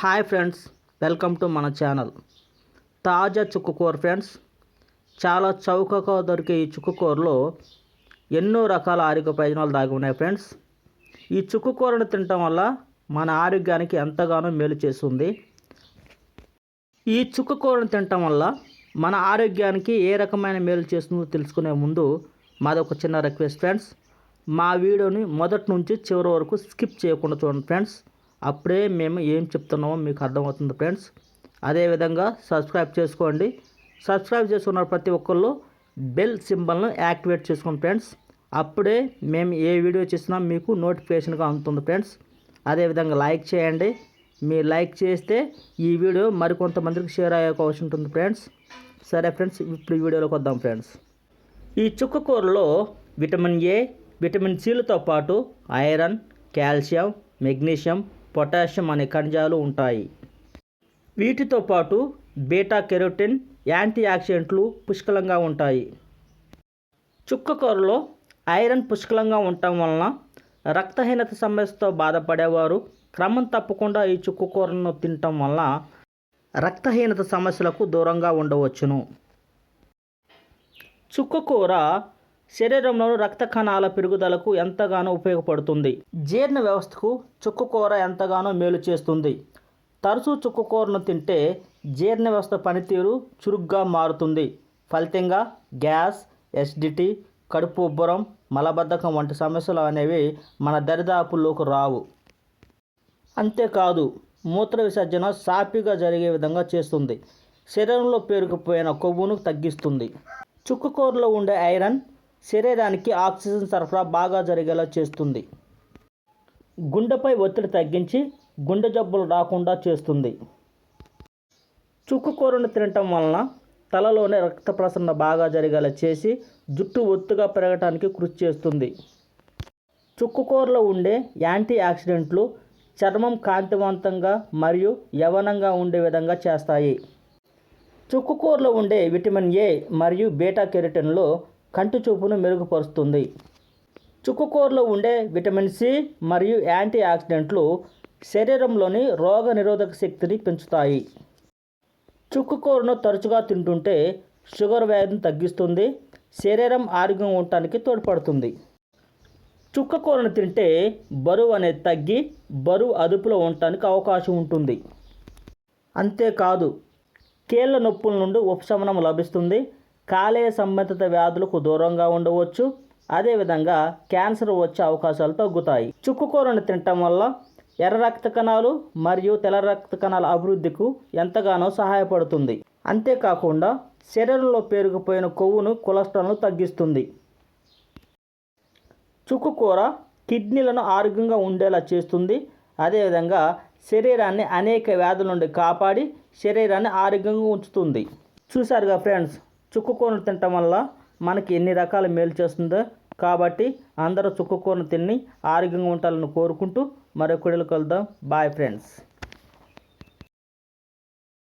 Hi friends welcome to మన channel. తాజా చుక్కకూర ఫ్రెండ్స్ చాలా చౌకగా దొరికే ఈ చుక్కకూరలో ఎన్నో రకాల ఆరోగ్య ప్రయోజనాలు దాగి ఉన్నాయి ఫ్రెండ్స్. ఈ చుక్కకూరను తినటం వల్ల మన ఆరోగ్యానికి ఎంతగానో మేలు చేస్తుంది. ఈ చుక్కకూరను తినటం వల్ల మన ఆరోగ్యానికి ఏ రకమైన మేలు చేస్తుందో తెలుసుకునే ముందు మాదొక చిన్న రిక్వెస్ట్ ఫ్రెండ్స్. మా వీడియోని మొదటి నుంచి చివరి వరకు స్కిప్ చేయకుండా చూడండి ఫ్రెండ్స్. అప్పుడే మేము ఏం చెప్తున్నామో మీకు అర్థమవుతుంది ఫ్రెండ్స్. అదేవిధంగా సబ్స్క్రైబ్ చేసుకోండి. సబ్స్క్రైబ్ చేసుకున్న ప్రతి ఒక్కళ్ళు బెల్ సింబల్ను యాక్టివేట్ చేసుకోండి ఫ్రెండ్స్. అప్పుడే మేము ఏ వీడియో చేసినా మీకు నోటిఫికేషన్గా అందుతుంది ఫ్రెండ్స్. అదేవిధంగా లైక్ చేయండి. మీరు లైక్ చేస్తే ఈ వీడియో మరికొంతమందికి షేర్ అయ్యే అవకాశం ఉంటుంది ఫ్రెండ్స్. సరే ఫ్రెండ్స్ ఇప్పుడు ఈ వీడియోలోకి వద్దాం ఫ్రెండ్స్. ఈ చుక్కకూరలో విటమిన్ ఏ విటమిన్ సిలతో పాటు ఐరన్ కాల్షియం మెగ్నీషియం పొటాషియం అనే ఖనిజాలు ఉంటాయి. వీటితో పాటు బీటా కెరోటిన్ యాంటీ ఆక్సిడెంట్లు పుష్కలంగా ఉంటాయి. చుక్కకూరలో ఐరన్ పుష్కలంగా ఉండటం వలన రక్తహీనత సమస్యతో బాధపడేవారు క్రమం తప్పకుండా ఈ చుక్కకూరను తినటం వలన రక్తహీనత సమస్యలకు దూరంగా ఉండవచ్చును. చుక్కకూర శరీరంలో రక్త కణాల పెరుగుదలకు ఎంతగానో ఉపయోగపడుతుంది. జీర్ణ వ్యవస్థకు చుక్కకూర ఎంతగానో మేలు చేస్తుంది. తరచూ చుక్కకూరను తింటే జీర్ణ వ్యవస్థ పనితీరు చురుగ్గా మారుతుంది. ఫలితంగా గ్యాస్ ఎస్డిటీ కడుపు ఉబ్బరం మలబద్ధకం వంటి సమస్యలు అనేవి మన దరిదాపుల్లోకి రావు. అంతేకాదు మూత్ర విసర్జన సాపిగా జరిగే విధంగా చేస్తుంది. శరీరంలో పేరుకుపోయిన కొవ్వును తగ్గిస్తుంది. చుక్కకూరలో ఉండే ఐరన్ శరీరానికి ఆక్సిజన్ సరఫరా బాగా జరిగేలా చేస్తుంది. గుండెపై ఒత్తిడి తగ్గించి గుండె జబ్బులు రాకుండా చేస్తుంది. చుక్కుకూరను తినటం వలన తలలోనే రక్త ప్రసరణ బాగా జరిగేలా చేసి జుట్టు ఒత్తుగా పెరగటానికి కృషి చేస్తుంది. చుక్కుకూరలో ఉండే యాంటీ ఆక్సిడెంట్లు చర్మం కాంతివంతంగా మరియు యవనంగా ఉండే విధంగా చేస్తాయి. చుక్కుకూరలో ఉండే విటమిన్ ఏ మరియు బీటా కెరటిన్లు కంటి చూపును మెరుగుపరుస్తుంది. చుక్కకూరలో ఉండే విటమిన్ సి మరియు యాంటీ ఆక్సిడెంట్లు శరీరంలోని రోగ నిరోధక శక్తిని పెంచుతాయి. చుక్కకూరను తరచుగా తింటుంటే షుగర్ వ్యాధిని తగ్గిస్తుంది శరీరం ఆరోగ్యంగా ఉండటానికి తోడ్పడుతుంది. చుక్కకూరను తింటే బరువు అనేది తగ్గి బరువు అదుపులో ఉండటానికి అవకాశం ఉంటుంది. అంతేకాదు కీళ్ళ నొప్పుల నుండి ఉపశమనం లభిస్తుంది కాలేయ సంబంధిత వ్యాధులకు దూరంగా ఉండవచ్చు. అదేవిధంగా క్యాన్సర్ వచ్చే అవకాశాలు తగ్గుతాయి. చుక్కుకూరను తినటం వల్ల ఎర్ర రక్త కణాలు మరియు తెల్ల రక్త కణాల అభివృద్ధికు ఎంతగానో సహాయపడుతుంది. అంతేకాకుండా శరీరంలో పేరుకుపోయిన కొవ్వును కొలెస్ట్రాల్ను తగ్గిస్తుంది. చుక్కుకూర కిడ్నీలను ఆరోగ్యంగా ఉండేలా చేస్తుంది. అదేవిధంగా శరీరాన్ని అనేక వ్యాధుల నుండి కాపాడి శరీరాన్ని ఆరోగ్యంగా ఉంచుతుంది. చూసారుగా ఫ్రెండ్స్ చుక్కకూరను తినటం వల్ల మనకి ఎన్ని రకాల మేలు చేస్తుందో. కాబట్టి అందరూ చుక్కుకోన తిని ఆరోగ్యంగా ఉండాలని కోరుకుంటూ మరొకడిలో కలుద్దాం. Bye friends